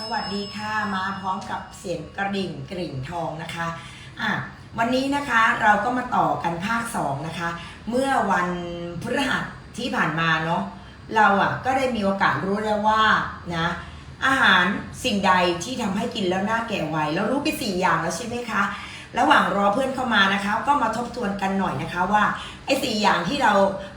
สวัสดีค่ะมาพร้อมกับเสียงกระดิ่งกริ่งทองนะคะอะวันนี้นะคะเราก็มาต่อกันภาค 2 นะคะ เมื่อวันพฤหัสที่ผ่านมาเนาะเราอะก็ได้มีโอกาสรู้แล้วว่านะอาหารสิ่งใดที่ทำให้กินแล้วหน้าแก่ไวเรารู้ไปสี่อย่างแล้วใช่ไหมคะ ระหว่างรอเพื่อนเข้ามานะคะ ก็มาทบทวนกันหน่อยนะคะว่าไอ้สี่อย่างที่เรา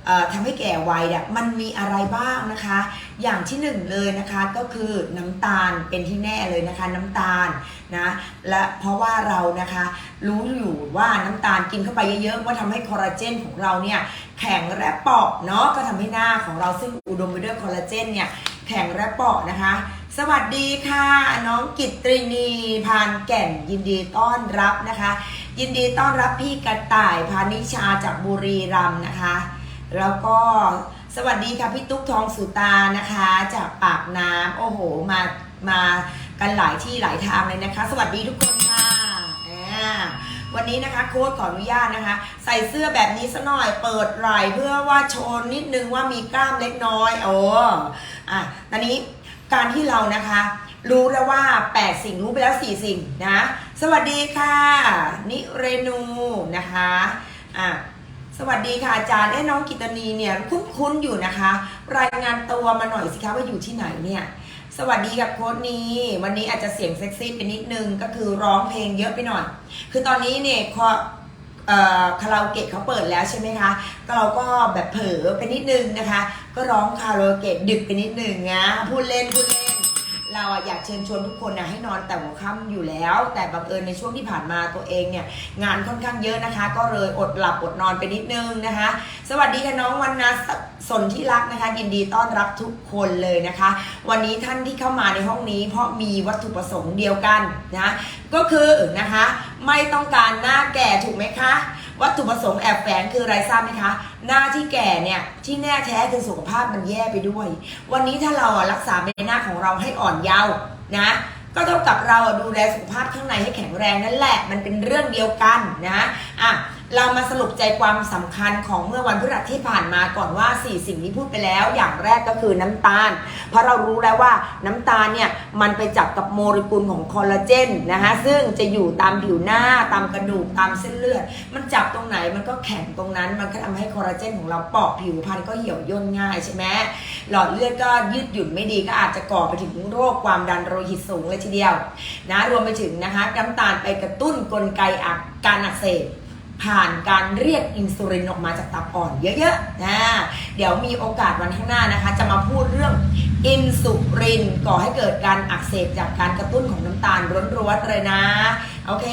เอ่อทำให้แก่ไวเนี่ยมันมีอะไรบ้างนะคะ อย่างที่หนึ่งเลยนะคะก็คือน้ำตาลเป็นที่แน่เลยนะคะ น้ำตาลนะและเพราะว่าเรานะคะ รู้อยู่ว่าน้ำตาลกินเข้าไปเยอะๆว่าทำให้คอลลาเจนของเราเนี่ยแข็งและเปราะเนาะก็ทำให้หน้าของเราซึ่งอุดมไปด้วยคอลลาเจนเนี่ยแข็งและเปราะนะคะ สวัสดีค่ะ น้องกิตรีนีพานแก่นยินดีต้อนรับนะคะ ยินดีต้อนรับพี่กระต่ายพานิชาจากบุรีรัมย์นะคะ แล้วก็สวัสดีค่ะพี่ตุ๊กทองสุตานะคะ จากปากน้ำโอ้โหมามากันหลายที่หลายทางเลยนะคะ สวัสดีทุกคนค่ะวันนี้นะคะโค้ดขออนุญาตนะคะ ใส่เสื้อแบบนี้ซะหน่อยเปิดไหล่เพื่อว่าโชว์นิดนึงว่ามีกล้ามเล็กน้อยโอ้อะตอนนี้ การที่เรานะคะ รู้แล้วว่า 8 สิ่งรู้ไปแล้ว 4 สิ่งนะ สวัสดีค่ะ นิเรนูนะคะอะสวัสดีค่ะอาจารย์เอ้น้องกิตนีเนี่ยคุ้นๆอยู่นะคะ รายงานตัวมาหน่อยสิคะว่าอยู่ที่ไหนเนี่ยสวัสดีกับโค้ดนี้วันนี้อาจจะเสียงเซ็กซี่ไปนิดนึงก็คือร้องเพลงเยอะไปหน่อย คือตอนนี้เนี่ยคอเอ่อคาราโอเกะเขาเปิดแล้วใช่ไหมคะเราก็แบบเผลอไปนิดนึงนะคะ ก็ร้องคาราโอเกะดึกไปนิดหนึ่งนะพูดเล่นพูดเล่น เราอะอยากเชิญชวนทุกคนนะให้นอนแต่หัวค่ำอยู่แล้ว แต่บังเอิญในช่วงที่ผ่านมาตัวเองเนี่ยงานค่อนข้างเยอะนะคะ ก็เลยอดหลับอดนอนไปนิดนึงนะคะ สวัสดีค่ะน้องวันนาสนที่รักนะคะ ยินดีต้อนรับทุกคนเลยนะคะ วันนี้ท่านที่เข้ามาในห้องนี้ เพราะมีวัตถุประสงค์เดียวกันนะก็คือนะคะไม่ต้องการหน้าแก่ถูกไหมคะ วัตถุประสงค์แอบแฝงคืออะไรทราบไหมคะ หน้าที่แก่เนี่ยที่แน่แท้คือสุขภาพมันแย่ไปด้วย วันนี้ถ้าเราอะรักษาใบหน้าของเราให้อ่อนเยาว์นะก็เท่ากับเราอะดูแลสุขภาพข้างในให้แข็งแรงนั่นแหละ มันเป็นเรื่องเดียวกันนะอะ เรามาสรุปใจความสำคัญของเมื่อวันพฤหัสที่ผ่านมาก่อนว่า 4 สิ่งที่พูดไปแล้ว อย่างแรกก็คือน้ำตาล เพราะเรารู้แล้วว่าน้ำตาลเนี่ยมันไปจับกับโมเลกุลของคอลลาเจนนะคะซึ่งจะอยู่ตามผิวหน้าตามกระดูกตามเส้นเลือด มันจับตรงไหนมันก็แข็งตรงนั้น มันก็ทำให้คอลลาเจนของเราเปราะผิวพรรณก็เหี่ยวย่นง่ายใช่ไหมหลอดเลือดก็ยืดหยุ่นไม่ดีก็อาจจะก่อไปถึงโรคความดันโลหิตสูงเลยทีเดียวนะรวมไปถึงนะคะน้ำตาลไปกระตุ้นกลไกอักการอักเสบ ผ่านการเรียกอินซูลินออกมาจากตับอ่อนเยอะๆนะเดี๋ยวมีโอกาสวันข้างหน้านะคะ จะมาพูดเรื่องอินซูลินก่อให้เกิดการอักเสบจากการกระตุ้นของน้ำตาลร้วนๆเลยนะ โอเค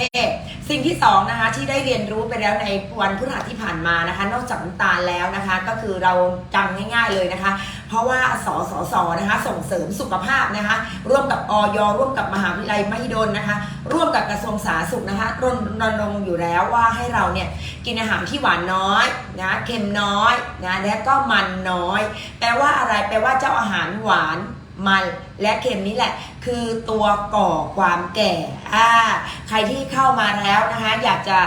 สิ่งที่สองนะคะที่ได้เรียนรู้ไปแล้วในวันพฤหัสที่ผ่านมานะคะ นอกจากน้ำตาลแล้วนะคะ ก็คือเราจำง่าย ๆเลยนะคะ เพราะว่าสสสนะคะส่งเสริมสุขภาพนะคะ ร่วมกับอยร่วมกับมหาวิทยาลัยมหิดลนะคะ ร่วมกับกระทรวงสาธารณสุขนะคะรณรงค์อยู่แล้วว่าให้เราเนี่ยกินอาหารที่หวานน้อยนะเค็มน้อยนะและก็มันน้อย แปลว่าอะไรแปลว่าเจ้าอาหารหวานมันและเค็มนี่แหละ คือตัวก่อความแก่อ่าใครที่เข้ามาแล้วนะคะ อยากจะ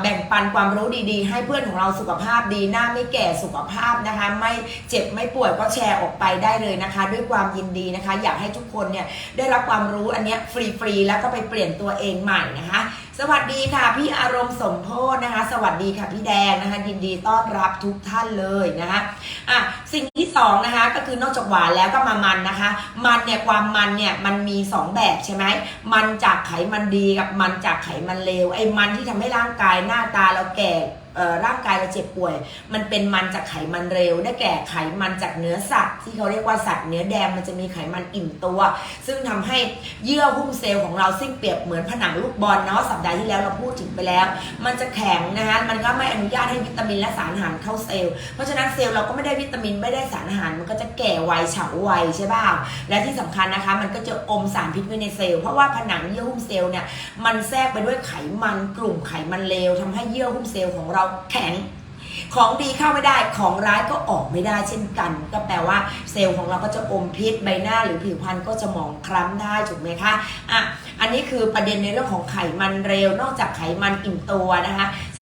แบ่งปันความรู้ดีๆ ให้เพื่อนของเราสุขภาพดี หน้าไม่แก่สุขภาพนะคะ ไม่เจ็บไม่ป่วยก็แชร์ออกไปได้เลยนะคะ ด้วยความยินดีนะคะ อยากให้ทุกคนเนี่ยได้รับความรู้อันนี้ฟรีๆแล้วก็ไปเปลี่ยนตัวเองใหม่นะคะ สวัสดีค่ะพี่อารมณ์สมโพธนะคะ สวัสดีค่ะพี่แดงนะคะยินดีต้อนรับทุกท่านเลยนะคะอะสิ่งที่สองนะคะก็คือนอกจากหวานแล้วก็มามันนะคะ มันเนี่ยความมันเนี่ยมันมีสองแบบใช่ไหมมันจากไขมันดีกับมันจากไขมันเลวไอ้มันที่ทำให้ร่างกายหน้าตาเราแก่ ร่างกายเราเจ็บป่วย มันเป็นมันจากไขมันเร็ว ได้แก่ไขมันจากเนื้อสัตว์ที่เขาเรียกว่าสัตว์เนื้อแดงมันจะมีไขมันอิ่มตัว ซึ่งทำให้เยื่อหุ้มเซลล์ของเราซึ่งเปรียบเหมือนผนังลูกบอลเนาะสัปดาห์ที่แล้วเราพูดถึงไปแล้ว มันจะแข็งนะคะมันก็ไม่อนุญาตให้วิตามินและสารอาหารเข้าเซลล์เพราะฉะนั้นเซลล์เราก็ไม่ได้วิตามินไม่ได้สารอาหารมันก็จะแก่ไวเฉาไวใช่ป่ะและที่สำคัญนะคะ มันก็จะอมสารพิษไว้ในเซลล์เพราะว่าผนังเยื่อหุ้มเซลล์เนี่ยมันแทรกไปด้วยไขมันกลุ่มไขมันเลวทำให้เยื่อหุ้มเซลล์ของเราแข็ง ของดีเข้าไม่ได้ของร้ายก็ออกไม่ได้เช่นกัน ก็แปลว่าเซลล์ของเราก็จะอมพิษใบหน้าหรือผิวพรรณก็จะหมองคล้ำได้ถูกไหมคะอะอันนี้คือประเด็นในเรื่องของไขมันเร็วนอกจากไขมันอิ่มตัวนะคะ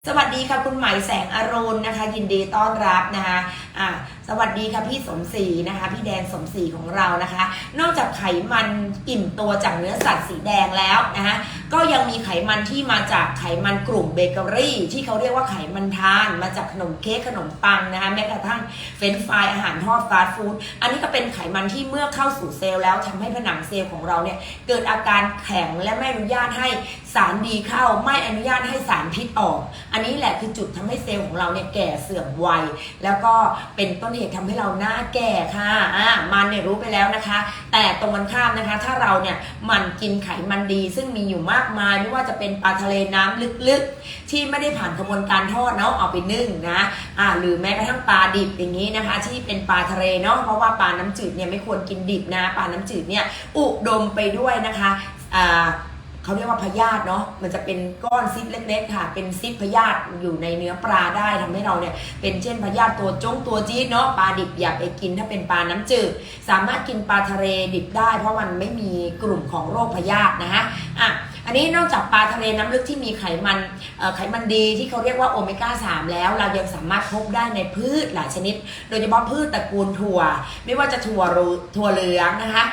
สวัสดีค่ะคุณใหมายแสงอรุณนะคะ ยินดีต้อนรับนะคะอะ สวัสดีค่ะพี่สมศรีนะคะ พี่แดงสมศรีของเรานะคะ นอกจากไขมันอิ่มตัวจากเนื้อสัตว์สีแดงแล้วนะคะก็ยังมีไขมันที่มาจากไขมันกลุ่มเบเกอรี่ ที่เขาเรียกว่าไขมันทาน มาจากขนมเค้กขนมปังนะคะแม้กระทั่งเฟรนฟรายอาหารทอดฟาสต์ฟู้ดอันนี้ก็เป็นไขมันที่เมื่อเข้าสู่เซลล์แล้วทำให้ผนังเซลล์ของเราเนี่ยเกิดอาการแข็งและไม่อนุญาตให้สารดีเข้าไม่อนุญาตให้สารพิษออก อันนี้แหละคือจุดทำให้เซลล์ของเราเนี่ยแก่เสื่อมวัย แล้วก็เป็นต้นเหตุทำให้เราหน้าแก่ค่ะอ่ามันเนี่ยรู้ไปแล้วนะคะ แต่ตรงกันข้ามนะคะ ถ้าเราเนี่ยมันกินไขมันดี ซึ่งมีอยู่มากมายไม่ว่าจะเป็นปลาทะเลน้ำลึกๆ ที่ไม่ได้ผ่านกระบวนการทอดเนาะเอาไปนึ่งนะอ่าหรือแม้กระทั่งปลาดิบอย่างนี้นะคะ ที่เป็นปลาทะเลเนาะเพราะว่าปลาน้ำจืดเนี่ยไม่ควรกินดิบนะปลาน้ำจืดเนี่ยอุดมไปด้วยนะคะอ่า เขาเรียกว่าพยาธิเนาะมันจะเป็นก้อนซิปเล็กๆค่ะ เป็นซิปพยาธิอยู่ในเนื้อปลาได้ทำให้เราเนี่ยเป็นเช่นพยาธิตัวจงตัวจี๊ดเนาะปลาดิบอย่าไปกินถ้าเป็นปลาน้ำจืดสามารถกินปลาทะเลดิบได้ เพราะมันไม่มีกลุ่มของโรคพยาธินะฮะอะ อันนี้นอกจากปลาทะเลน้ำลึกที่มีไขมันไขมันดีที่เขาเรียกว่าโอเมก้า 3 แล้ว เรายังสามารถพบได้ในพืชหลายชนิด โดยเฉพาะพืชตระกูลถั่ว ไม่ว่าจะถั่วรูถั่วเหลืองนะคะ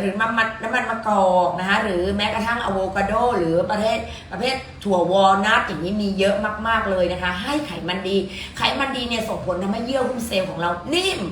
หรือมันมันน้ำมันมะกอกนะคะหรือแม้กระทั่งอะโวคาโด หรือประเภทประเภทถั่ววอลนัทอย่างนี้มีเยอะมากๆเลยนะคะ ให้ไขมันดี ไขมันดีเนี่ยส่งผลทำให้เยื่อหุ้มเซลล์ของเรานิ่ม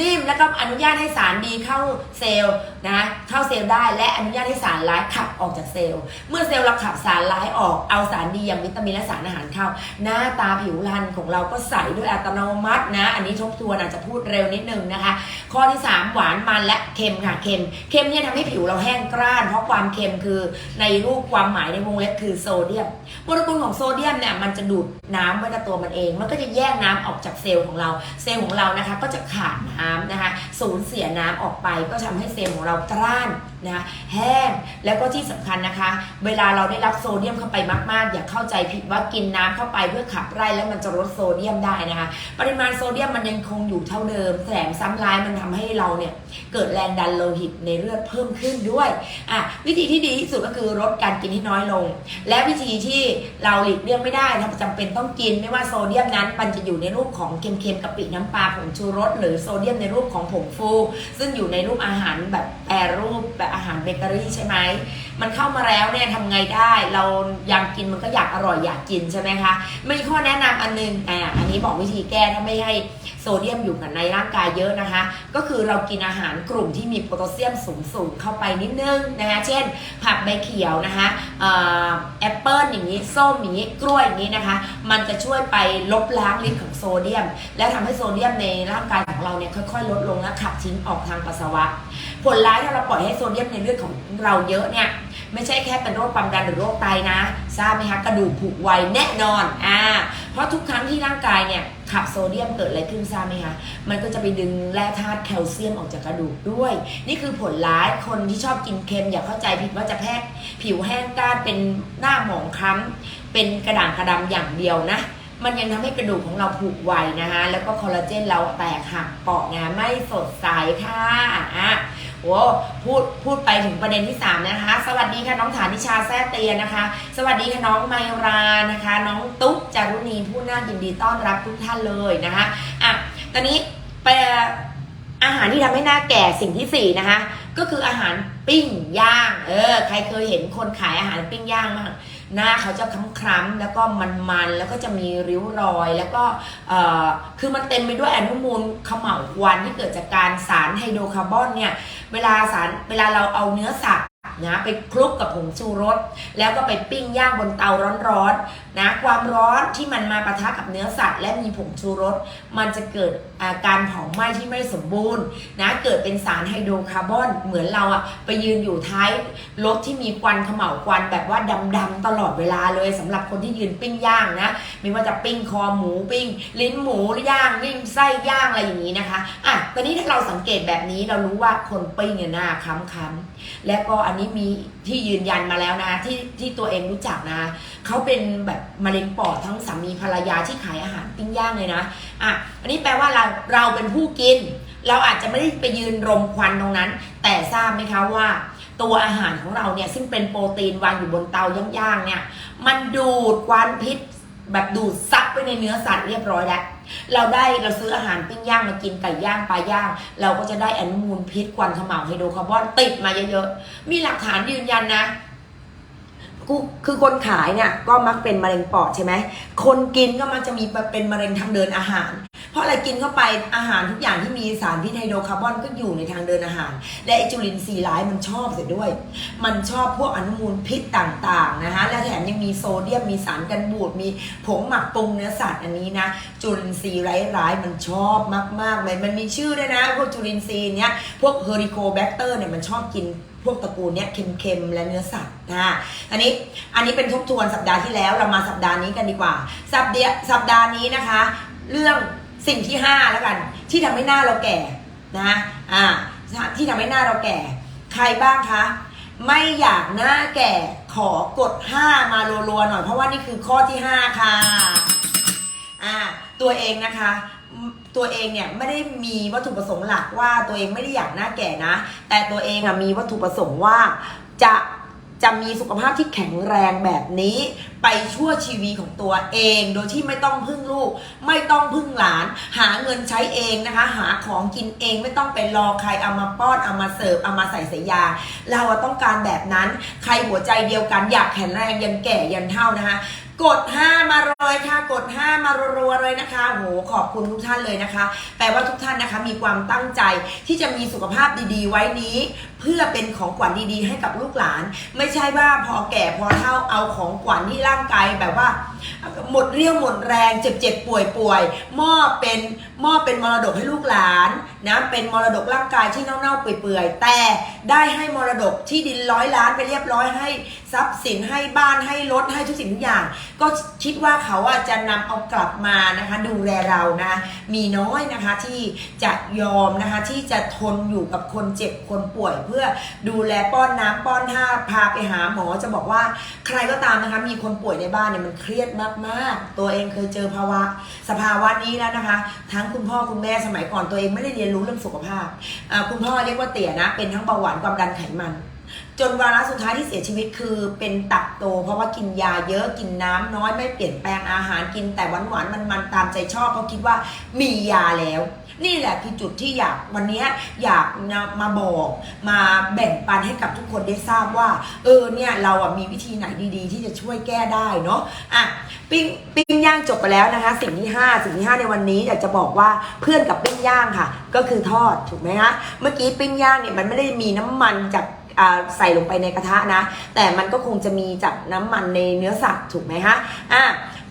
นิ่มแล้วก็อนุญาตให้สารดีเข้าเซลล์ นะเข้าเซลล์ได้และอนุญาตให้สารร้ายขับออกจากเซลล์ เมื่อเซลล์เราขับสารร้ายออกเอาสารดีอย่างวิตามินและสารอาหารเข้า หน้าตาผิวพรรณของเราก็ใสด้วยอัตโนมัตินะ อันนี้ทบทวนอาจจะพูดเร็วนิดนึงนะคะ ข้อที่ 3 หวานมันและเค็มค่ะเค็มเค็มเนี่ยทำให้ผิวเราแห้งกร้าน เพราะความเค็มคือในรูปความหมายในวงเล็บคือโซเดียมโมเลกุลของโซเดียมเนี่ยมันจะดูดน้ำไว้กับตัวมันเอง มันก็จะแยกน้ำออกจากเซลล์ของเรา เซลล์ของเรานะคะก็จะขาดน้ำนะคะสูญเสียน้ำออกไปก็ทำให้เซลล์ของเรากร้าน นะแห้งแล้วก็ที่สำคัญนะคะ เวลาเราได้รับโซเดียมเข้าไปมากๆ อย่าเข้าใจผิดว่ากินน้ำเข้าไปเพื่อขับไล่แล้วมันจะลดโซเดียมได้นะคะ ปริมาณโซเดียมมันยังคงอยู่เท่าเดิมแถมซ้ำร้ายมันทำให้เราเนี่ยเกิดแรงดันโลหิตในเลือดเพิ่มขึ้นด้วยอะวิธีที่ดีที่สุดก็คือลดการกินที่น้อยลง และวิธีที่เราหลีกเลี่ยงไม่ได้ถ้าจำเป็นต้องกินไม่ว่าโซเดียมนั้น มันจะอยู่ในรูปของเค็มๆกะปิน้ำปลาผงชูรสหรือโซเดียมในรูปของผงฟู ซึ่งอยู่ในรูปอาหารแบบแปรรูปแบบอาหารเบเกอรี่ใช่ไหมมันเข้ามาแล้วเนี่ยทำไงได้ เราอยากกินมันก็อยากอร่อยอยากกินใช่ไหมคะมีข้อแนะนำอันนึงอ่าอันนี้บอกวิธีแก้ถ้าไม่ให้โซเดียมอยู่กับในร่างกายเยอะนะคะ ก็คือเรากินอาหารกลุ่มที่มีโพแทสเซียมสูงสูงเข้าไปนิดนึงนะคะเช่น ผักใบเขียวนะคะแอปเปิลอย่างนี้ส้มอย่างนี้กล้วยอย่างนี้นะคะ มันจะช่วยไปลบล้างฤทธิ์ของโซเดียม และทำให้โซเดียมในร่างกายของเราเนี่ยค่อยๆ ลดลงและขับทิ้งออกทางปัสสาวะ ผลร้ายถ้าเราปล่อยให้โซเดียมในเลือดของเราเยอะเนี่ยไม่ใช่แค่เป็นโรคความดันหรือโรคไตนะ ทราบไหมคะกระดูกผุไวแน่นอนอ่าเพราะทุกครั้งที่ร่างกายเนี่ยขับโซเดียมเกิดอะไรขึ้นทราบไหมคะมันก็จะไปดึงแร่ธาตุแคลเซียมออกจากกระดูกด้วย นี่คือผลร้ายคนที่ชอบกินเค็มอย่าเข้าใจผิดว่าจะแพ้ผิวแห้งก้านเป็นหน้าหมองคล้ำเป็นกระด่างกระดำอย่างเดียวนะ มันยังทำให้กระดูกของเราผุไวนะคะ แล้วก็คอลลาเจนเราแตกหักเปราะงาไม่สดใสค่ะอะโอ้พูดพูดไปถึงประเด็นที่ 3 นะคะ สวัสดีค่ะน้องฐานิชาแซ่เตียนะคะ สวัสดีค่ะน้องไมรานะคะ น้องตุ๊กจารุณีผู้น่ายินดีต้อนรับทุกท่านเลยนะคะอะตอนนี้ไปอาหารที่ทำให้หน้าแก่สิ่งที่สี่นะคะ ก็คืออาหารปิ้งย่าง เออ ใครเคยเห็นคนขายอาหารปิ้งย่างบ้าง หน้าเขาจะคล้ำๆแล้วก็มันๆแล้วก็จะมีริ้วรอย แล้วก็คือมันเต็มไปด้วยอนุมูลเขม่าวควันที่เกิดจากการสารไฮโดรคาร์บอนเนี่ยเวลาสารเวลาเราเอาเนื้อสัตว์นะไปคลุกกับผงชูรส แล้วก็ไปปิ้งย่างบนเตาร้อนๆนะความร้อนที่มันมาปะทะกับเนื้อสัตว์ และมีผงชูรส มันจะเกิด การเผาไหม้ที่ไม่สมบูรณ์นะเกิดเป็นสารไฮโดรคาร์บอน เหมือนเราอะไปยืนอยู่ท้ายรถที่มีควันเขม่าวควันแบบว่าดำๆตลอดเวลาเลยสำหรับคนที่ยืนปิ้งย่างนะไม่ว่าจะปิ้งคอหมูปิ้ง ลิ้นหมูย่างลิ้นไส้ย่างอะไรอย่างนี้นะคะอะตอนนี้ถ้าเราสังเกตแบบนี้เรารู้ว่าคนปิ้งเนี่ยหน้าค้ำๆและก็อันนี้มีที่ยืนยันมาแล้วนะที่ที่ตัวเองรู้จักนะเขาเป็นแบบมะเร็งปอดทั้งสามีภรรยาที่ขายอาหารปิ้งย่างเลยนะ อะอันนี้แปลว่าเราเราเป็นผู้กิน เราอาจจะไม่ได้ไปยืนรมควันตรงนั้น แต่ทราบไหมคะว่า ตัวอาหารของเราเนี่ยซึ่งเป็นโปรตีนวางอยู่บนเตาย่างๆเนี่ย มันดูดควันพิษแบบดูดซับไปในเนื้อสัตว์เรียบร้อยแล้ว เราได้เราซื้ออาหารปิ้งย่างมากินไก่ย่างปลาย่าง เราก็จะได้อนุมูลพิษควันขม่าวไฮโดรคาร์บอนติดมาเยอะๆ มีหลักฐานยืนยันนะ กูคือคนขายเนี่ยก็มักเป็นมะเร็งปอดใช่ไหม คนกินก็มักจะมีเป็นมะเร็งทางเดินอาหาร เพราะอะไรกินเข้าไปอาหารทุกอย่างที่มีสารพิษไฮโดรคาร์บอนก็อยู่ในทางเดินอาหาร และไอจุลินทรีย์ร้ายมันชอบเสียด้วย มันชอบพวกอนุมูลพิษต่างๆนะคะและแถมยังมีโซเดียมมีสารกันบูดมีผงหมักปรุงเนื้อสัตว์อันนี้นะจุลินทรีย์ร้ายๆมันชอบมากๆเลยมันมีชื่อด้วยนะพวกจุลินทรีย์เนี้ยพวกเฮอริโคแบคเตอร์เนี่ยมันชอบกิน พวกตระกูลเนี้ยเค็มๆและเนื้อสัตว์นะอันนี้อันนี้เป็นทบทวนสัปดาห์ที่แล้วเรามาสัปดาห์นี้กันดีกว่า สัปดาห์สัปดาห์นี้นะคะ เรื่องสิ่งที่ห้าแล้วกัน ที่ทำให้หน้าเราแก่นะอ่าที่ทำให้หน้าเราแก่ ใครบ้างคะไม่อยากหน้าแก่ขอกด 5 มารัวๆหน่อยเพราะว่านี่คือข้อที่ 5 ค่ะอ่าตัวเองนะคะ ตัวเองเนี่ยไม่ได้มีวัตถุประสงค์หลักว่าตัวเองไม่ได้อยากหน้าแก่นะ แต่ตัวเองอะมีวัตถุประสงค์ว่าจะจะมีสุขภาพที่แข็งแรงแบบนี้ ไปชั่วชีวิตของตัวเอง โดยที่ไม่ต้องพึ่งลูก ไม่ต้องพึ่งหลาน หาเงินใช้เองนะคะ หาของกินเองไม่ต้องไปรอใครเอามาป้อนเอามาเสิร์ฟเอามาใส่สายยา เราต้องการแบบนั้น ใครหัวใจเดียวกันอยากแข็งแรงยันแก่ยันเท่านะคะ กด 5 มาเลยค่ะ กด 5 มารัวๆเลยนะคะ โห ขอบคุณทุกท่านเลยนะคะ แปลว่าทุกท่านนะคะมีความตั้งใจที่จะมีสุขภาพดีๆ ไว้นี้ เพื่อเป็นของขวัญดีๆ ให้กับลูกหลาน ไม่ใช่ว่าพอแก่พอเท่าเอาของขวัญที่ร่างกายแบบว่า หมดเรี่ยวหมดแรงเจ็บเจ็บป่วยป่วยมอบเป็น มอบเป็นมรดกให้ลูกหลานนะเป็นมรดกร่างกายที่เน่าๆเปื่อยๆ แต่ได้ให้มรดกที่ดินร้อยล้านไปเรียบร้อยให้ทรัพย์สินให้บ้านให้รถให้ทุกสิ่งทุกอย่าง ก็คิดว่าเขาอะจะนำเอากลับมานะคะดูแลเรานะมีน้อยนะคะที่จะยอมนะคะที่จะทนอยู่กับคนเจ็บคนป่วย เพื่อดูแลป้อนน้ำป้อนท่าพาไปหาหมอจะบอกว่าใครก็ตามนะคะมีคนป่วยในบ้านเนี่ยมันเครียดมากๆ ตัวเองเคยเจอภาวะสภาวะนี้แล้วนะคะ ทั้งคุณพ่อคุณแม่สมัยก่อนตัวเองไม่ได้เรียนรู้เรื่องสุขภาพ คุณพ่อเรียกว่าเตี่ยนะ เป็นทั้งเบาหวานความดันไขมัน จนวาระสุดท้ายที่เสียชีวิตคือเป็นตับโต เพราะว่ากินยาเยอะกินน้ำน้อยไม่เปลี่ยนแปลงอาหารกินแต่หวานหวานมันมันๆตามใจชอบเพราะคิดว่ามียาแล้ว นี่แหละคือจุดที่อยากวันนี้อยากมาบอกมาแบ่งปันให้กับทุกคนได้ทราบว่า เออเนี่ยเราอะมีวิธีไหนดีๆ ที่จะช่วยแก้ได้เนาะอะปิ้งปิ้งย่างจบไปแล้วนะคะ สิ่งที่ 5 สิ่งที่ 5 ในวันนี้อยากจะบอกว่าเพื่อนกับปิ้งย่างค่ะ ก็คือทอดถูกไหมคะเมื่อกี้ปิ้งย่างเนี่ยมันไม่ได้มีน้ำมันจากใส่ลงไปในกระทะนะ แต่มันก็คงจะมีจากน้ำมันในเนื้อสัตว์ถูกไหมคะอะ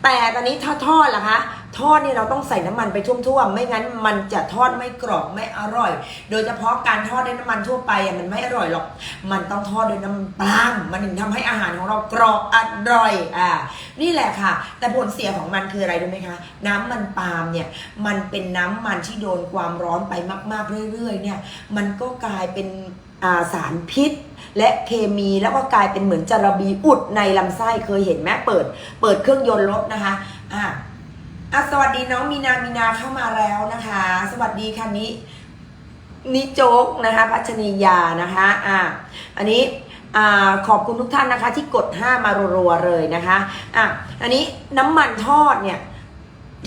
แต่ตอนนี้ถ้าทอดล่ะคะ ทอดนี่เราต้องใส่น้ำมันไปท่วมๆ ไม่งั้นมันจะทอดไม่กรอบไม่อร่อย โดยเฉพาะการทอดด้วยน้ำมันทั่วไปอะมันไม่อร่อยหรอก มันต้องทอดด้วยน้ำปลามมันถึงทำให้อาหารของเรากรอบอร่อยอ่านี่แหละค่ะ แต่ผลเสียของมันคืออะไรรู้ไหมคะ น้ำมันปาล์มเนี่ยมันเป็นน้ำมันที่โดนความร้อนไปมาก ๆเรื่อยๆเนี่ยมันก็กลายเป็นาสารพิษและเคมีแล้วก็กลายเป็นเหมือนจระบีอุดในลำไส้เคยเห็นไหมเปิด เปิดเครื่องยนต์รถนะคะอะ อะสวัสดีน้องมีนามีนาเข้ามาแล้วนะคะ สวัสดีค่ะนี้นิโจ๊กนะคะพัชนียานะคะอะอันนี้อ่าขอบคุณทุกท่านนะคะ ที่กด 5 มารัวๆเลยนะคะอะอันนี้น้ำมันทอดเนี่ย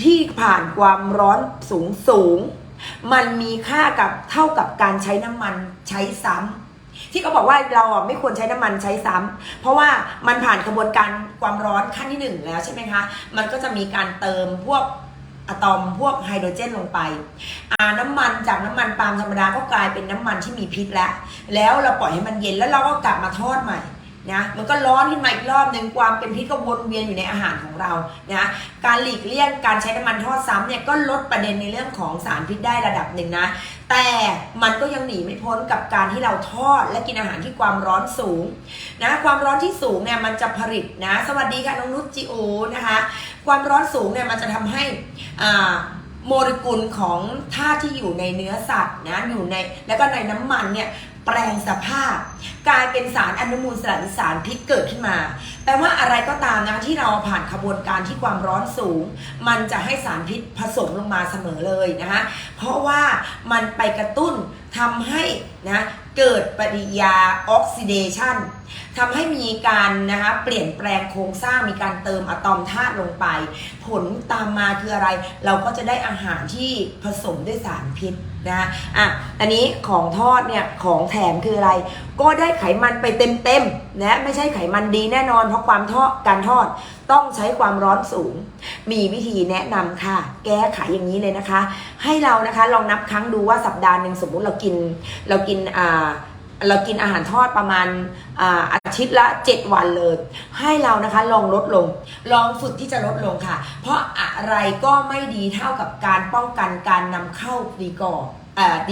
ที่ผ่านความร้อนสูงสูง มันมีค่ากับเท่ากับการใช้น้ำมันใช้ซ้ำ ที่เขาบอกว่าเราอะไม่ควรใช้น้ำมันใช้ซ้ำเพราะว่ามันผ่านกระบวนการความร้อนขั้นที่หนึ่งแล้วใช่ไหมคะ มันก็จะมีการเติมพวกอะตอมพวกไฮโดรเจนลงไปอ่าน้ำมันจากน้ำมันปาล์มธรรมดาก็กลายเป็นน้ำมันที่มีพิษแล้ว แล้วเราปล่อยให้มันเย็นแล้วเราก็กลับมาทอดใหม่ นะมันก็ร้อนขึ้นมาอีกรอบหนึ่งความเป็นพิษก็วนเวียนอยู่ในอาหารของเรานะการหลีกเลี่ยงการใช้น้ำมันทอดซ้ำเนี่ยก็ลดประเด็นในเรื่องของสารพิษได้ระดับหนึ่งนะแต่มันก็ยังหนีไม่พ้นกับการที่เราทอดและกินอาหารที่ความร้อนสูงนะความร้อนที่สูงเนี่ยมันจะผลิตนะสวัสดีค่ะน้องนุชจิโอนะคะความร้อนสูงเนี่ยมันจะทำให้อ่าโมเลกุลของธาตุที่อยู่ในเนื้อสัตว์นะอยู่ในแล้วก็ในน้ำมันเนี่ย แปลงสภาพ กลายเป็นสารอนุมูลอิสระหรือสารพิษเกิดขึ้นมา แปลว่าอะไรก็ตามนะที่เราผ่านขบวนการที่ความร้อนสูง มันจะให้สารพิษผสมลงมาเสมอเลยนะคะเพราะว่ามันไปกระตุ้นทำให้นะเกิดปฏิกิริยาออกซิเดชันทำให้มีการนะคะเปลี่ยนแปลงโครงสร้างมีการเติมอะตอมธาตุลงไป ผลตามมาคืออะไร เราก็จะได้อาหารที่ผสมด้วยสารพิษ นะอะอันนี้ของทอดเนี่ยของแถมคืออะไร ก็ได้ไขมันไปเต็มๆนะไม่ใช่ไขมันดีแน่นอน เพราะความทอดการทอดต้องใช้ความร้อนสูง มีวิธีแนะนำค่ะ แก้ไขอย่างนี้เลยนะคะ ให้เรานะคะลองนับครั้งดูว่าสัปดาห์หนึ่งสมมุติเรากิน เรากินอ่า เรากินอาหารทอดประมาณอาอาทิตย์ละ 7 วันเลย ให้เรานะคะลองลดลง ลองฝึกที่จะลดลงค่ะ เพราะอะไรก็ไม่ดีเท่ากับการป้องกันการนำเข้าดีก่อ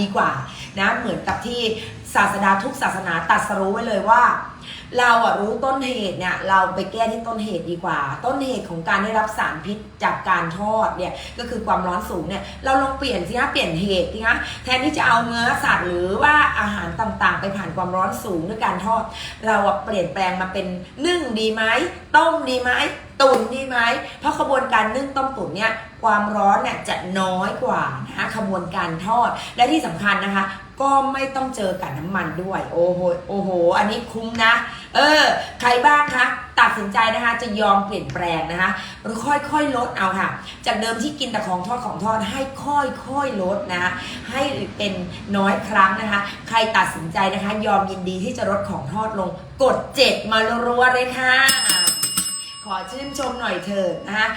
ดีกว่านะเหมือนกับที่ศาสนาทุกศาสนาตัดสรู้ไว้เลยว่า เราอะรู้ต้นเหตุเนี่ยเราไปแก้ที่ต้นเหตุดีกว่า ต้นเหตุของการได้รับสารพิษจากการทอดเนี่ยก็คือความร้อนสูงเนี่ยเราลองเปลี่ยนสิคะเปลี่ยนเหตุสิคะแทนที่จะเอาเนื้อสัตว์หรือว่าอาหารต่างๆ ไปผ่านความร้อนสูงด้วยการทอด เราอะเปลี่ยนแปลงมาเป็นนึ่งดีไหมต้มดีไหมตุ๋นดีไหมเพราะขบวนการนึ่งต้มตุ๋นเนี่ย ความร้อนเนี่ยจะน้อยกว่านะคะขบวนการทอด และที่สำคัญนะคะ ก็ไม่ต้องเจอกับน้ำมันด้วย โอ้โหโอ้โห อันนี้คุ้มนะ เออ ใครบ้างคะตัดสินใจนะคะจะยอมเปลี่ยนแปลงนะคะหรือค่อยๆลดเอาค่ะ จากเดิมที่กินแต่ของทอดของทอดให้ค่อยๆลดนะคะให้เป็นน้อยครั้งนะคะ ใครตัดสินใจนะคะ ยอมยินดีที่จะลดของทอดลง กดเจ็ดมารัวๆเลยค่ะ ขอชื่นชมหน่อยเถิดนะคะ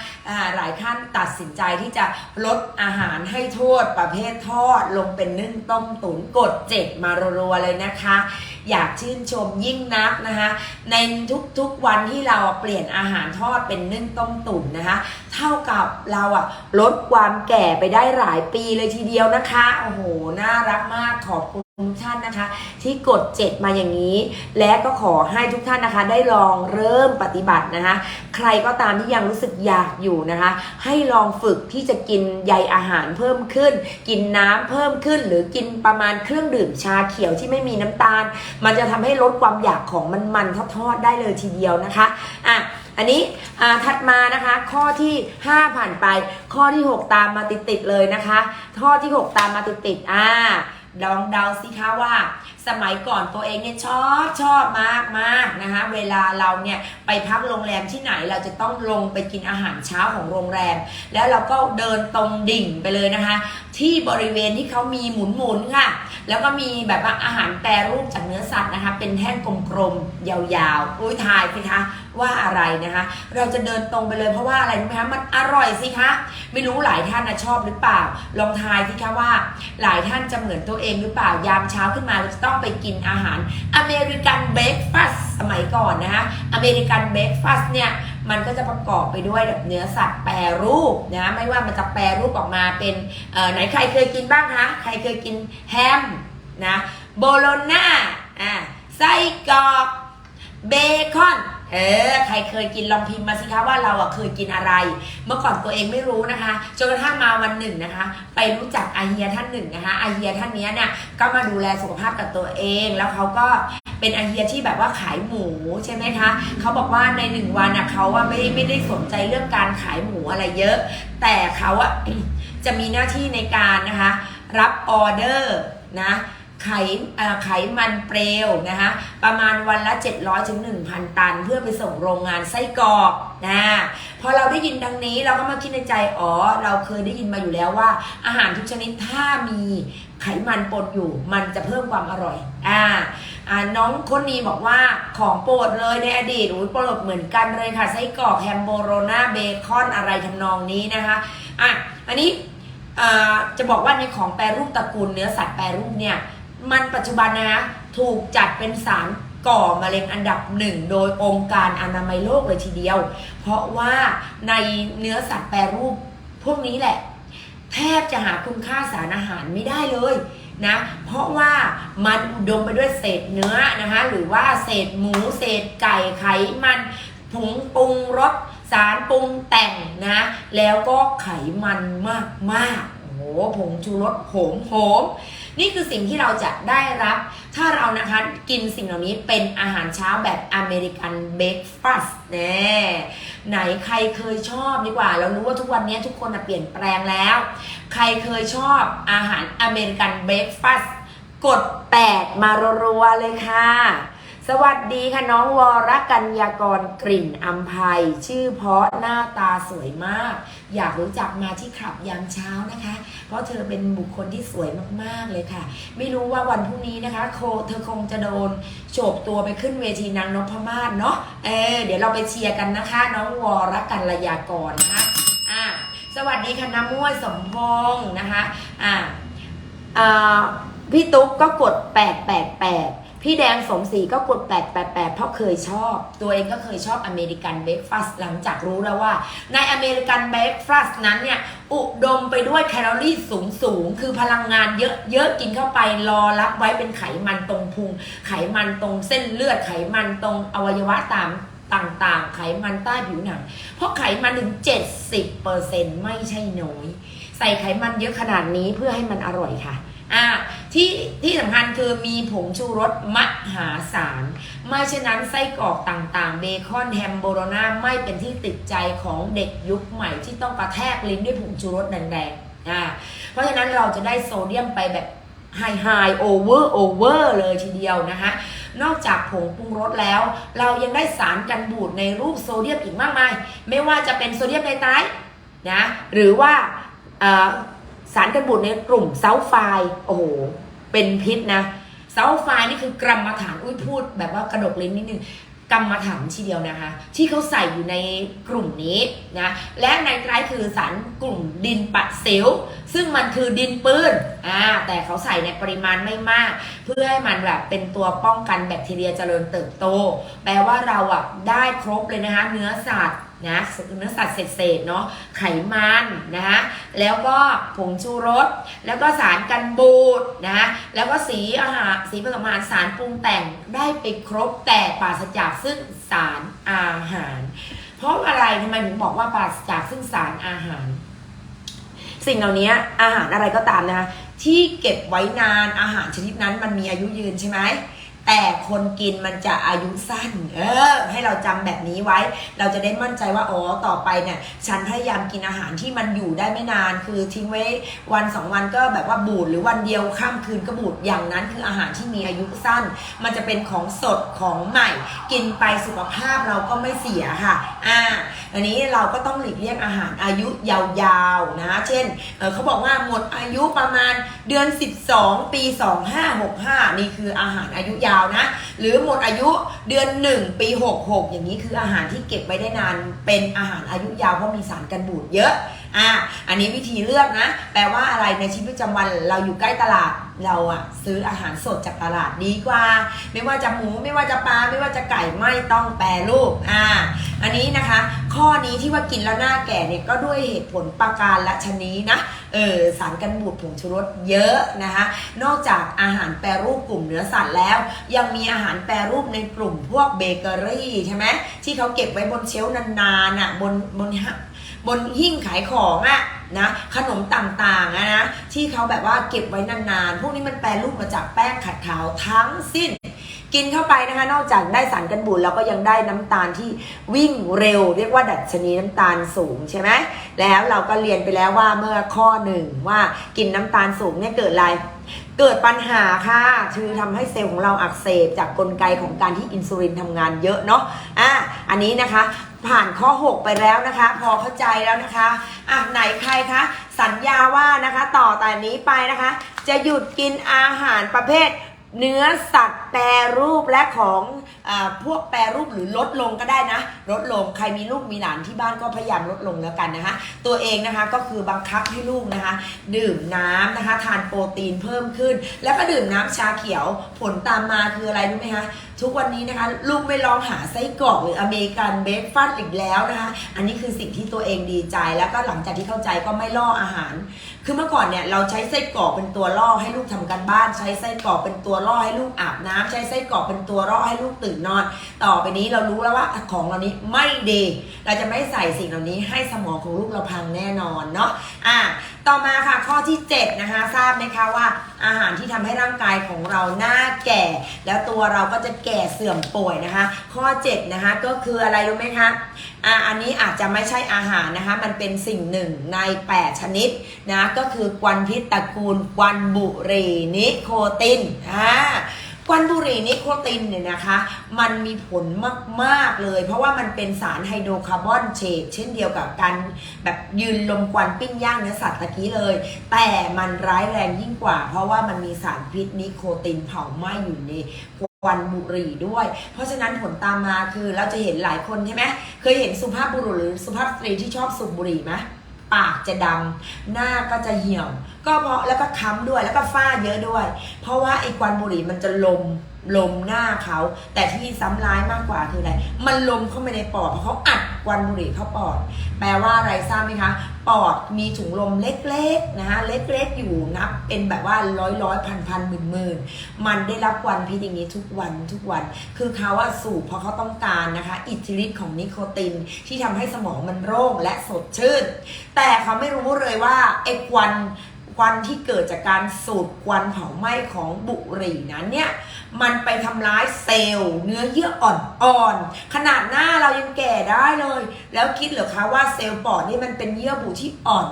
หลายท่านตัดสินใจที่จะลดอาหารให้โทษประเภททอด ลงเป็นนึ่งต้มตุ๋นกดเจ็ดมารัวๆเลยนะคะ อยากชื่นชมยิ่งนักนะคะในทุกๆวันที่เราเปลี่ยนอาหารทอดเป็นนึ่งต้มตุ๋นนะคะเท่ากับเราอะลดความแก่ไปได้หลายปีเลยทีเดียวนะคะโอ้โหน่ารักมากขอบคุณ ทุกท่านนะคะที่กด 7 มาอย่างนี้ และก็ขอให้ทุกท่านนะคะ ได้ลองเริ่มปฏิบัตินะคะ ใครก็ตามที่ยังรู้สึกอยากอยู่นะคะ ให้ลองฝึกที่จะกินใยอาหารเพิ่มขึ้น กินน้ำเพิ่มขึ้น หรือกินประมาณเครื่องดื่มชาเขียวที่ไม่มีน้ำตาล มันจะทำให้ลดความอยากของมันมันๆทอดๆได้เลยทีเดียวนะคะอะอันนี้อ่าถัดมานะคะ ข้อที่ 5 ผ่านไป ข้อที่ 6 ตามมาติดๆเลยนะคะ ข้อที่ 6 ตามมาติดๆอ่า ลองเดาสิคะว่า สมัยก่อนตัวเองเนี่ยชอบชอบมากมากนะคะเวลาเราเนี่ยไปพักโรงแรมที่ไหนเราจะต้องลงไปกินอาหารเช้าของโรงแรม แล้วเราก็เดินตรงดิ่งไปเลยนะคะ ที่บริเวณที่เขามีหมุนหมุนๆค่ะ แล้วก็มีแบบว่าอาหารแปรรูปจากเนื้อสัตว์นะคะ เป็นแท่งกลมๆ ยาวๆ อุ้ยทายสิคะว่าอะไรนะคะ เราจะเดินตรงไปเลยเพราะว่าอะไรรู้ไหมคะมันอร่อยสิคะ ไม่รู้หลายท่านนะชอบหรือเปล่า ลองทายสิคะว่า หลายท่านจะเหมือนตัวเองหรือเปล่ายามเช้าขึ้นมาเราจะต้องไปกินอาหารอเมริกันเบรกฟาสสมัยก่อนนะคะอเมริกันเบรกฟาสเนี่ย มันก็จะประกอบไปด้วยแบบเนื้อสัตว์แปรรูปนะไม่ว่ามันจะแปรรูปออกมาเป็นไหนใครเคยกินบ้างคะใครเคยกินแฮมนะโบโลน่าอ่าไส้กรอกเบคอน เออใครเคยกินลองพิมพ์มาสิคะว่าเราอะเคยกินอะไร เมื่อก่อนตัวเองไม่รู้นะคะจนกระทั่งมาวันหนึ่งนะคะ ไปรู้จักอาเฮียท่านหนึ่งนะคะอาเฮียท่านนี้เนี่ยก็มาดูแลสุขภาพกับตัวเอง แล้วเขาก็เป็นอาเฮียที่แบบว่าขายหมูใช่ไหมคะเขาบอกว่าในหนึ่งวันอะเขาว่าไม่ไม่ได้สนใจเรื่องการขายหมูอะไรเยอะ แต่เขาอะจะมีหน้าที่ในการนะคะ รับออเดอร์นะ ไข่ไขมันเปลวนะคะประมาณวันละ 700ถึง1,000 ตัน เพื่อไปส่งโรงงานไส้กรอกนะพอเราได้ยินดังนี้เราก็มาคิดในใจอ๋อเราเคยได้ยินมาอยู่แล้วว่า อาหารทุกชนิดถ้ามีไขมันปนอยู่มันจะเพิ่มความอร่อยอ่าน้องคนนี้บอกว่าของโปรดเลยในอดีตอุ้ยโปรดเหมือนกันเลยค่ะไส้กรอกแฮมโบโรนาเบคอนอะไรทำนองนี้นะคะอะอันนี้จะบอกว่าในของแปรรูปตระกูลเนื้อสัตว์แปรรูปเนี่ย มันปัจจุบันนะถูกจัดเป็นสารก่อมะเร็งอันดับหนึ่งโดยองค์การอนามัยโลกเลยทีเดียว เพราะว่าในเนื้อสัตว์แปรรูปพวกนี้แหละ แทบจะหาคุณค่าสารอาหารไม่ได้เลยนะ เพราะว่ามันอุดมไปด้วยเศษเนื้อนะคะหรือว่าเศษหมูเศษไก่ไขมันผงปรุงรสสารปรุงแต่งนะ แล้วก็ไขมันมากมากๆโอ้โหผงชูรสโหมโหม นี่คือสิ่งที่เราจะได้รับ ถ้าเรานะคะกินสิ่งเหล่านี้เป็นอาหารเช้าแบบอเมริกันเบรกฟาสต์แน่ไหนใครเคยชอบดีกว่า เรารู้ว่าทุกวันนี้ทุกคนเปลี่ยนแปลงแล้ว ใครเคยชอบอาหารอเมริกันเบรกฟาสต์กด 8 มารัวๆเลยค่ะ สวัสดีค่ะน้องวรกัญญากรกลิ่นอัมภัยชื่อเพราะหน้าตาสวยมาก อยากรู้จักมาที่ขับยามเช้านะคะ เพราะเธอเป็นบุคคลที่สวยมากๆเลยค่ะ ไม่รู้ว่าวันพรุ่งนี้นะคะโคเธอคงจะโดนโฉบตัวไปขึ้นเวทีนางนพมาศเนาะเออเดี๋ยวเราไปเชียร์กันนะคะ น้องวรกัญญากรนะคะอ่าสวัสดีค่ะน้ำม้วยสมพงษ์นะคะอ่าอ่าพี่ตุ๊กก็กด 888 พี่แดงสมศรีก็กด 888 เพราะเคยชอบ ตัวเองก็เคยชอบอเมริกันเบรกฟาสต์หลังจากรู้แล้วว่า ในอเมริกันเบรกฟาสต์นั้นเนี่ย อุดมไปด้วยแคลอรี่สูงสูงคือพลังงานเยอะเยอะกินเข้าไปรอรับไว้เป็นไขมันตรงพุง ไขมันตรงเส้นเลือดไขมันตรงอวัยวะตามต่างๆ ไขมันใต้ผิวหนัง เพราะไขมันถึง 70%ไม่ใช่น้อย ใส่ไขมันเยอะขนาดนี้เพื่อให้มันอร่อยค่ะ อ่าที่ที่สำคัญคือมีผงชูรสมหาศาลไม่เช่นนั้นไส้กรอกต่างๆ เบคอนแฮมโบโลนาไม่เป็นที่ติดใจของเด็กยุคใหม่ที่ต้องกระแทกลิ้นด้วยผงชูรสแดงๆอ่าเพราะฉะนั้นเราจะได้โซเดียมไปแบบไฮไฮโอเวอร์โอเวอร์เลยทีเดียวนะคะนอกจากผงปรุงรสแล้ว เรายังได้สารกันบูดในรูปโซเดียมอีกมากมาย ไม่ว่าจะเป็นโซเดียมไนไตรท์นะหรือว่าอ่อ สารกันบูดในกลุ่มเซาไฟด์โอ้โห เป็นพิษนะเซาไฟด์นี่คือกรรมฐานอุ้ยพูด แบบว่ากระดกลิ้นนิดนึงกรรมฐานทีเดียวนะคะ ที่เขาใส่อยู่ในกลุ่มนี้นะและในไตรท์คือสารกลุ่มดินปะเซลซึ่งมันคือดินปืนอ่าแต่เขาใส่ในปริมาณไม่มาก เพื่อให้มันแบบเป็นตัวป้องกันแบคทีเรียเจริญเติบโต แปลว่าเราอะได้ครบเลยนะคะเนื้อสัตว์ นะเนื้อสัตว์เศษๆเนาะไขมันนะคะแล้วก็ผงชูรส แล้วก็สารกันบูดนะคะแล้วก็สีอาหารสีผสมอาหารสารปรุงแต่งได้ไปครบแต่ปราศจากซึ่งสารอาหาร เพราะอะไรทำไมถึงบอกว่าปราศจากซึ่งสารอาหาร สิ่งเหล่านี้อาหารอะไรก็ตามนะคะที่เก็บไว้นานอาหารชนิดนั้นมันมีอายุยืนใช่ไหม แต่คนกินมันจะอายุสั้น เออ ให้เราจำแบบนี้ไว้ เราจะได้มั่นใจว่าอ๋อต่อไปเนี่ยฉันพยายามกินอาหารที่มันอยู่ได้ไม่นาน คือทิ้งไว้วันสองวันก็แบบว่าบูดหรือวันเดียวข้ามคืนก็บูดอย่างนั้น คืออาหารที่มีอายุสั้น มันจะเป็นของสดของใหม่ กินไปสุขภาพเราก็ไม่เสียค่ะอ่าอันนี้เราก็ต้องหลีกเลี่ยงอาหารอายุยาวๆนะ เช่นเออเขาบอกว่าหมดอายุประมาณเดือน 12 ปี 2565 นี่คืออาหารอายุยาวนะ หรือหมดอายุเดือน 1 ปี 66 อย่างนี้คืออาหารที่เก็บไว้ได้นาน เป็นอาหารอายุยาวเพราะมีสารกันบูดเยอะอ่าอันนี้วิธีเลือกนะ แปลว่าอะไรในชีวิตประจำวันเราอยู่ใกล้ตลาดเราอะซื้ออาหารสดจากตลาดดีกว่า ไม่ว่าจะหมูไม่ว่าจะปลาไม่ว่าจะไก่ไม่ต้องแปรรูปอ่าอันนี้นะคะ ข้อนี้ที่ว่ากินแล้วหน้าแก่เนี่ยก็ด้วยเหตุผลประการละชนี้นะเออสารกันบูดผงชูรสเยอะนะคะ นอกจากอาหารแปรรูปกลุ่มเนื้อสัตว์แล้ว ยังมีอาหารแปรรูปในกลุ่มพวกเบเกอรี่ใช่ไหมที่เขาเก็บไว้บนเชลฟ์นานๆอะบนบน บนหิ้งขายของอะนะขนมต่างๆอะนะที่เขาแบบว่าเก็บไว้นานๆ พวกนี้มันแปรรูปมาจากแป้งขัดขาวทั้งสิ้น กินเข้าไปนะคะ นอกจากได้สารกันบูดแล้วก็ยังได้น้ำตาลที่วิ่งเร็ว เรียกว่าดัชนีน้ำตาลสูงใช่ไหมแล้วเราก็เรียนไปแล้วว่าเมื่อข้อหนึ่งว่ากินน้ำตาลสูงเนี่ยเกิดอะไรเกิดปัญหาค่ะ คือทำให้เซลล์ของเราอักเสบจากกลไกของการที่อินซูลินทำงานเยอะเนาะ อะ อันนี้นะคะ ผ่านข้อ 6 ไปแล้วนะคะ พอเข้าใจแล้วนะคะอะไหนใครคะสัญญาว่านะคะต่อแต่นี้ไปนะคะ จะหยุดกินอาหารประเภทเนื้อสัตว์แปรรูปและของอาพวกแปรรูปหรือลดลงก็ได้นะ ลดลงใครมีลูกมีหลานที่บ้านก็พยายามลดลงแล้วกันนะคะ ตัวเองนะคะก็คือบังคับให้ลูกนะคะ ดื่มน้ำนะคะ ทานโปรตีนเพิ่มขึ้น แล้วก็ดื่มน้ำชาเขียวผลตามมาคืออะไรรู้ไหมคะ ทุกวันนี้นะคะ ลูกไม่ร้องหาไส้กรอกหรืออเมริกันเบรกฟาสต์อีกแล้วนะคะ อันนี้คือสิ่งที่ตัวเองดีใจ แล้วก็หลังจากที่เข้าใจก็ไม่ล่ออาหาร คือเมื่อก่อนเนี่ยเราใช้ไส้กรอกเป็นตัวล่อให้ลูกทำการบ้าน ใช้ไส้กรอกเป็นตัวล่อให้ลูกอาบน้ำใช้ไส้กรอกเป็นตัวล่อให้ลูกตื่นนอน ต่อไปนี้เรารู้แล้วว่าของเหล่านี้ไม่ดี เราจะไม่ใส่สิ่งเหล่านี้ให้สมองของลูกเราพังแน่นอนเนาะอะ ต่อมาค่ะข้อที่7นะคะทราบไหมคะว่าอาหารที่ทำให้ร่างกายของเราหน้าแก่ แล้วตัวเราก็จะแก่เสื่อมป่วยนะคะ ข้อ7นะคะก็คืออะไรรู้ไหมคะอะอันนี้อาจจะไม่ใช่อาหารนะคะ มันเป็นสิ่งหนึ่งใน 8 ชนิดนะก็คือกวนพิษตระกูลกวนบุรีนิโคตินอ่า ควันบุหรี่นิโคตินเนี่ยนะคะ มันมีผลมากๆเลย เพราะว่ามันเป็นสารไฮโดรคาร์บอนเชดเช่นเดียวกับการแบบยืนลมควันปิ้งย่างเนื้อสัตว์ตะกี้เลย แต่มันร้ายแรงยิ่งกว่า เพราะว่ามันมีสารพิษนิโคตินเผาไหม้อยู่ในควันบุหรี่ด้วย เพราะฉะนั้นผลตามมาคือเราจะเห็นหลายคนใช่ไหมเคยเห็นสุภาพบุรุษหรือสุภาพสตรีที่ชอบสูบบุหรี่ไหม ปากจะดำหน้าก็จะเหี่ยว ก็เพราะแล้วก็ค้ำด้วยแล้วก็ฝ้าเยอะด้วย เพราะว่าไอ้ควันบุหรี่มันจะลม ลมหน้าเขา แต่ที่ซ้ำร้ายมากกว่าคืออะไร มันลมเข้าไปในปอดเพราะเขาอัดควันบุหรี่เข้าปอด แปลว่าอะไรทราบไหมคะ ปอดมีถุงลมเล็กๆนะคะเล็กๆอยู่นับเป็นแบบว่าร้อยร้อยพันพันหมื่นหมื่นมันได้รับควันพิษอย่างนี้ทุกวันทุกวัน คือเขาว่าสูบเพราะเขาต้องการนะคะ อิทธิฤทธิ์ของนิโคตินที่ทำให้สมองมันโล่งและสดชื่น แต่เขาไม่รู้เลยว่าไอ้ควัน ควันที่เกิดจากการสูดควันเผาไหม้ของบุหรี่นั้นเนี่ยมันไปทำร้ายเซลล์ เนื้อเยื่ออ่อนๆขนาดหน้าเรายังแก่ได้เลย แล้วคิดเหรอคะว่าเซลล์ปอดนี่มันเป็นเยื่อบุที่อ่อน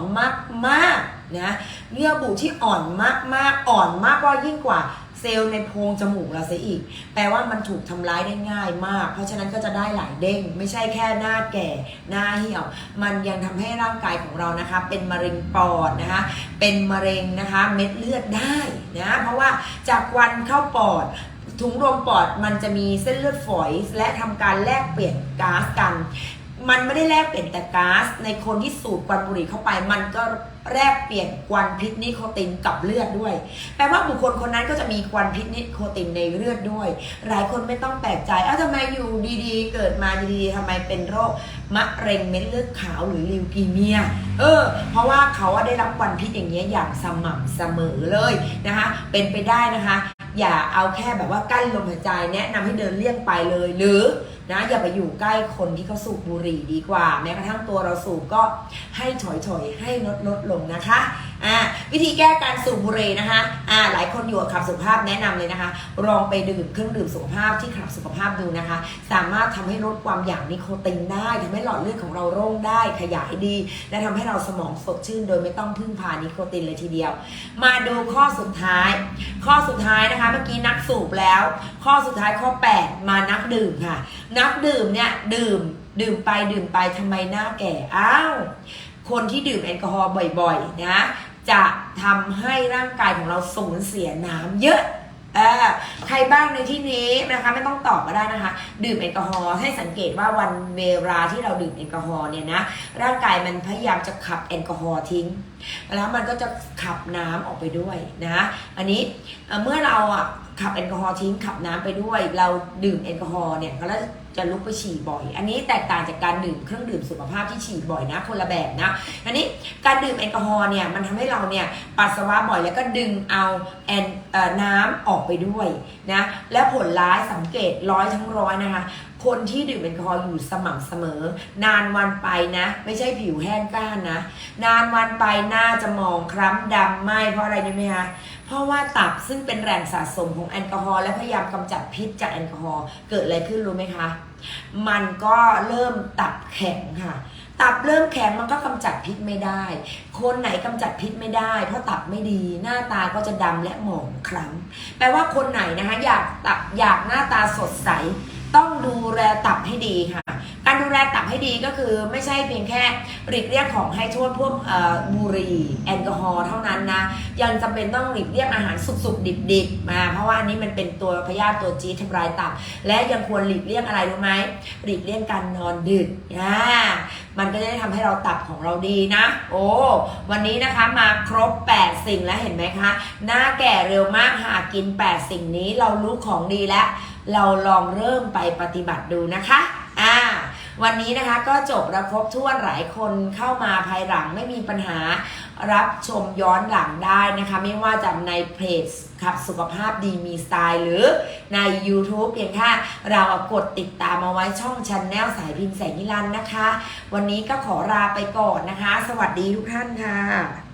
มากๆนะเยื่อบุที่อ่อนมากๆอ่อนมากกว่ายิ่งกว่า เซลล์ในโพรงจมูกเราเสียอีก แปลว่ามันถูกทำร้ายได้ง่ายมาก เพราะฉะนั้นก็จะได้หลายเด้ง ไม่ใช่แค่หน้าแก่หน้าเหี่ยว มันยังทำให้ร่างกายของเรานะคะ เป็นมะเร็งปอดนะคะ เป็นมะเร็งนะคะเม็ดเลือดได้นะเพราะว่าจากควันเข้าปอดถุงลมปอดมันจะมีเส้นเลือดฝอย และทำการแลกเปลี่ยนก๊าซกัน มันไม่ได้แลกเปลี่ยนแต่ก๊าซในคนที่สูบควันบุหรี่เข้าไปมันก็ แลกเปลี่ยนควันพิษนิโคตินกับเลือดด้วย แปลว่าบุคคลคนนั้นก็จะมีควันพิษนิโคตินในเลือดด้วย หลายคนไม่ต้องแปลกใจเอ้าทำไมอยู่ดีๆ เกิดมาดีๆทำไมเป็นโรคมะเร็งเม็ดเลือดขาวหรือลิวกีเมีย เออ เพราะว่าเขาได้รับควันพิษอย่างเงี้ยอย่างสม่ำเสมอเลยนะคะ เป็นไปได้นะคะ อย่าเอาแค่แบบว่ากั้นลมหายใจแนะนำให้เดินเลี่ยงไปเลย หรือนะอย่าไปอยู่ใกล้คนที่เขาสูบบุหรี่ดีกว่า แม้กระทั่งตัวเราสูบก็ให้ถอยๆให้ลดลดลงนะคะ อ่าวิธีแก้การสูบบุหรี่นะคะอ่าหลายคนอยู่กับขับสุขภาพแนะนำเลยนะคะ ลองไปดื่มเครื่องดื่มสุขภาพที่ขับสุขภาพดูนะคะ สามารถทำให้ลดความอยากนิโคตินได้ทำให้หลอดเลือดของเราโล่งได้ขยายดี และทำให้เราสมองสดชื่น โดยไม่ต้องพึ่งพานิโคตินเลยทีเดียว มาดูข้อสุดท้าย ข้อสุดท้ายนะคะ เมื่อกี้นักสูบแล้ว ข้อสุดท้ายข้อ 8 มานักดื่มค่ะ นักดื่มเนี่ยดื่มดื่มไปดื่มไปทำไมหน้าแก่อ้าว คนที่ดื่มแอลกอฮอล์บ่อยๆ นะ จะทำให้ร่างกายของเราสูญเสียน้ำเยอะเออใครบ้างในที่นี้นะคะไม่ต้องตอบก็ได้นะคะ ดื่มแอลกอฮอล์ให้สังเกตว่าวันเวลาที่เราดื่มแอลกอฮอล์เนี่ยนะร่างกายมันพยายามจะขับแอลกอฮอล์ทิ้ง แล้วมันก็จะขับน้ำออกไปด้วยนะ อันนี้เเมื่อเราอะ ขับแอลกอฮอล์ทิ้งขับน้ำไปด้วย เราดื่มแอลกอฮอล์เนี่ยก็แล้วจะลุกไปฉี่บ่อย อันนี้แตกต่างจากการดื่มเครื่องดื่มสุขภาพที่ฉี่บ่อยนะ คนละแบบนะอันนี้การดื่มแอลกอฮอล์เนี่ยมันทำให้เราเนี่ยปัสสาวะบ่อยแล้วก็ดึงเอาแอนเอ่อน้ำออกไปด้วยนะและผลร้ายสังเกตร้อยทั้งร้อยนะคะคนที่ดื่มแอลกอฮอล์อยู่สม่ำเสมอ นานวันไปนะ ไม่ใช่ผิวแห้งกร้านนะ นานวันไปหน้าจะมองคล้ำดำไหมเพราะอะไรรู้ไหมคะ เพราะว่าตับซึ่งเป็นแหล่งสะสมของแอลกอฮอล์และพยายามกำจัดพิษจากแอลกอฮอล์เกิดอะไรขึ้นรู้ไหมคะ มันก็เริ่มตับแข็งค่ะ ตับเริ่มแข็งมันก็กำจัดพิษไม่ได้ คนไหนกำจัดพิษไม่ได้ เพราะตับไม่ดีหน้าตาก็จะดำและหมองคล้ำแปลว่าคนไหนนะคะอยากตับอยากหน้าตาสดใส ต้องดูแลตับให้ดีค่ะ การดูแลตับให้ดีก็คือไม่ใช่เพียงแค่หลีกเลี่ยงของให้โทษพวกบุหรี่แอลกอฮอล์เท่านั้นนะยังจำเป็นต้องหลีกเลี่ยงอาหารสุกๆดิบๆมาเพราะว่าอันนี้มันเป็นตัวพยาธิตัวจี๊ดทำลายตับ และยังควรหลีกเลี่ยงอะไรรู้ไหมหลีกเลี่ยงการนอนดึกอ่ามันก็จะได้ทำให้เราตับของเราดีนะ โอ้วันนี้นะคะมาครบ 8 สิ่งแล้วเห็นไหมคะ หน้าแก่เร็วมากหากกิน 8 สิ่งนี้เรารู้ของดีแล้ว เราลองเริ่มไปปฏิบัติดูนะคะ วันนี้นะคะก็จบแล้วครบถ้วนหลายคนเข้ามาภายหลังไม่มีปัญหารับชมย้อนหลังได้นะคะ ไม่ว่าจะในเพจขับสุขภาพดีมีสไตล์หรือใน YouTube เพียงแค่เรากดติดตามเอาไว้ช่องชันแนลสายพิมพ์แสงนิรันดร์นะคะ วันนี้ก็ขอลาไปก่อนนะคะ สวัสดีทุกท่านค่ะ